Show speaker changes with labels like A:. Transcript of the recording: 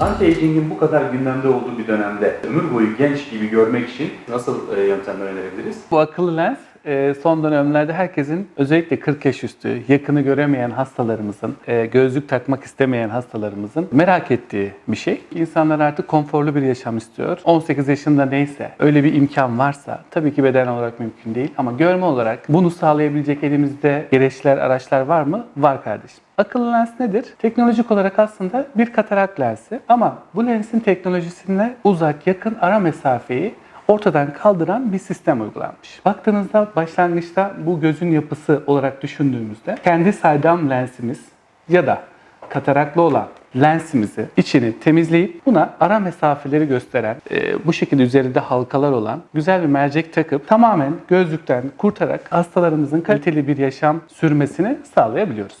A: Anti-aging'in bu kadar gündemde olduğu bir dönemde ömür boyu genç gibi görmek için nasıl e, yöntemler önerebiliriz?
B: Bu akıllı lens son dönemlerde herkesin özellikle 40 yaş üstü yakını göremeyen hastalarımızın, e, gözlük takmak istemeyen hastalarımızın merak ettiği bir şey. İnsanlar artık konforlu bir yaşam istiyor. 18 yaşında neyse öyle bir imkan varsa tabii ki beden olarak mümkün değil ama görme olarak bunu sağlayabilecek elimizde gereçler, araçlar var mı? Var kardeşim. Akıllı lens nedir? Teknolojik olarak aslında bir katarak lensi ama bu lensin teknolojisine uzak, yakın ara mesafeyi ortadan kaldıran bir sistem uygulanmış. Baktığınızda başlangıçta bu gözün yapısı olarak düşündüğümüzde kendi saydam lensimiz ya da kataraklı olan lensimizi içini temizleyip buna ara mesafeleri gösteren e, bu şekilde üzerinde halkalar olan güzel bir mercek takıp tamamen gözlükten kurtarak hastalarımızın kaliteli bir yaşam sürmesini sağlayabiliyoruz.